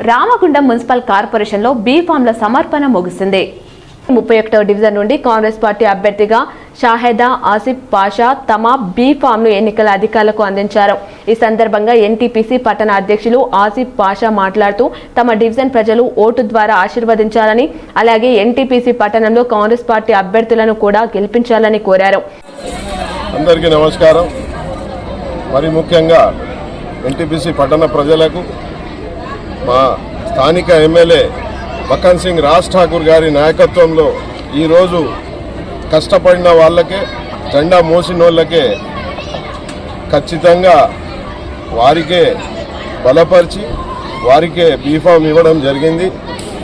Ramagundam municipal కార్పొరేషన్లో బీఫామ్ల సమర్పణ ముగిసింది. ముప్పై ఒకటో డివిజన్ నుండి కాంగ్రెస్ పార్టీ అభ్యర్థిగా షాహెదా ఆసిఫ్ పాషా తమ బీ ఫామ్ను ఎన్నికల అధికారులకు అందించారు. ఈ సందర్భంగా ఎన్టీపీసీ పట్టణ అధ్యక్షులు ఆసిఫ్ పాషా మాట్లాడుతూ తమ డివిజన్ ప్రజలు ఓటు ద్వారా ఆశీర్వదించాలని అలాగే ఎన్టీపీసీ పట్టణంలో కాంగ్రెస్ పార్టీ అభ్యర్థులను కూడా గెలిపించాలని కోరారు. అందరికీ నమస్కారం. మరి ముఖ్యంగా ఎన్టీపీసీ పట్టణ ప్రజలకు మా స్థానిక ఎమ్మెల్యే బక్కన్ సింగ్ రాజ్ ఠాకూర్ గారి నాయకత్వంలో ఈరోజు కష్టపడిన వాళ్ళకే జెండా మోసిన వాళ్ళకే ఖచ్చితంగా వారికే బలపరిచి వారికే బీఫామ్ ఇవ్వడం జరిగింది.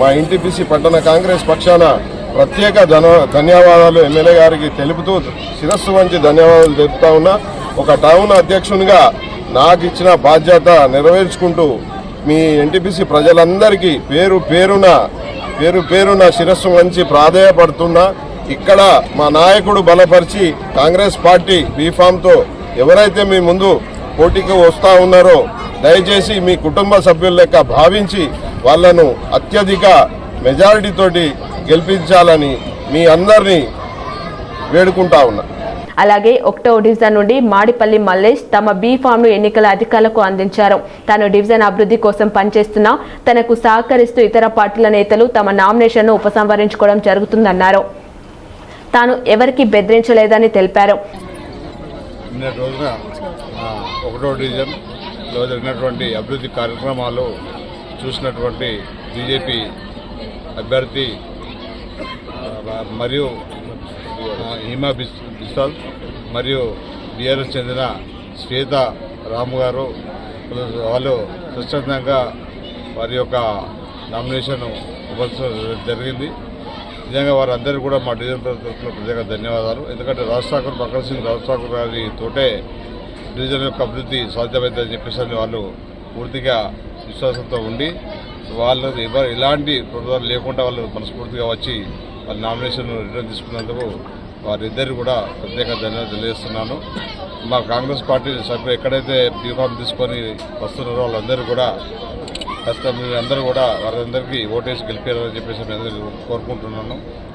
మా ఇంటిపిసి పట్టణ కాంగ్రెస్ పక్షాన ప్రత్యేక ధన ధన్యవాదాలు ఎమ్మెల్యే గారికి తెలుపుతూ శిరస్సు వంచి ధన్యవాదాలు తెలుపుతా ఉన్నా ఒక టౌన్ అధ్యక్షునిగా నాకు ఇచ్చిన బాధ్యత నెరవేర్చుకుంటూ మీ ఎన్టీపీసీ ప్రజలందరికీ పేరు పేరున పేరు పేరున శిరస్సు వంచి ప్రాధాయపడుతున్నా ఇక్కడ మా నాయకుడు బలపరిచి కాంగ్రెస్ పార్టీ బీఫామ్తో ఎవరైతే మీ ముందు పోటీకి వస్తా ఉన్నారో దయచేసి మీ కుటుంబ సభ్యుల లెక్క భావించి వాళ్ళను అత్యధిక మెజారిటీతోటి గెలిపించాలని మీ అందరినీ వేడుకుంటా ఉన్నా. అలాగే ఒకటో డివిజన్ నుండి మాడిపల్లి మల్లేష్ తమ బీ ఫామ్ను ఎన్నికల అధికారులకు అందించారు. తాను డివిజన్ అభివృద్ధి కోసం పనిచేస్తున్నా తనకు సహకరిస్తూ ఇతర పార్టీల నేతలు తమ నామినేషన్ను ఉపసంహరించుకోవడం జరుగుతుందన్నారు. తాను ఎవరికి బెదిరించలేదని తెలిపారు. నిన్నటి ఒకటో డివిజన్లో జరిగినటువంటి అభివృద్ధి కార్యక్రమాలు చూసినటువంటి బీజేపీ అభ్యర్థి మరియు హిమా బిస్ బిస్వాల్ మరియు బీఆర్ఎస్ చెందిన శ్వేత రాము గారు వాళ్ళు స్వచ్ఛందంగా వారి యొక్క నామినేషన్ జరిగింది. నిజంగా వారందరూ కూడా మా డివిజన్ తరఫున ప్రత్యేక ధన్యవాదాలు. ఎందుకంటే రాజ్ ఠాకూర్ భగత్ సింగ్ రాజ్ ఠాకూర్ గారి తోటే డివిజన్ యొక్క అభివృద్ధి సాధ్యమవుతుందని చెప్పేసి వాళ్ళు పూర్తిగా విశ్వాసంతో ఉండి వాళ్ళు ఎవరు ఎలాంటి ప్రభుత్వాలు లేకుండా వాళ్ళు మనస్ఫూర్తిగా వచ్చి వాళ్ళ నామినేషన్ రిటర్న్ తీసుకున్నందుకు వారిద్దరు కూడా ప్రత్యేక ధన్యవాదాలు తెలియజేస్తున్నాను. మా కాంగ్రెస్ పార్టీ సభ్యులు ఎక్కడైతే బీఫామ్ తీసుకొని వస్తున్నారో వాళ్ళందరూ కూడా ఖచ్చితంగా అందరూ కూడా వారందరికీ ఓటేసి గెలిపారని చెప్పేసి నేను కోరుకుంటున్నాను.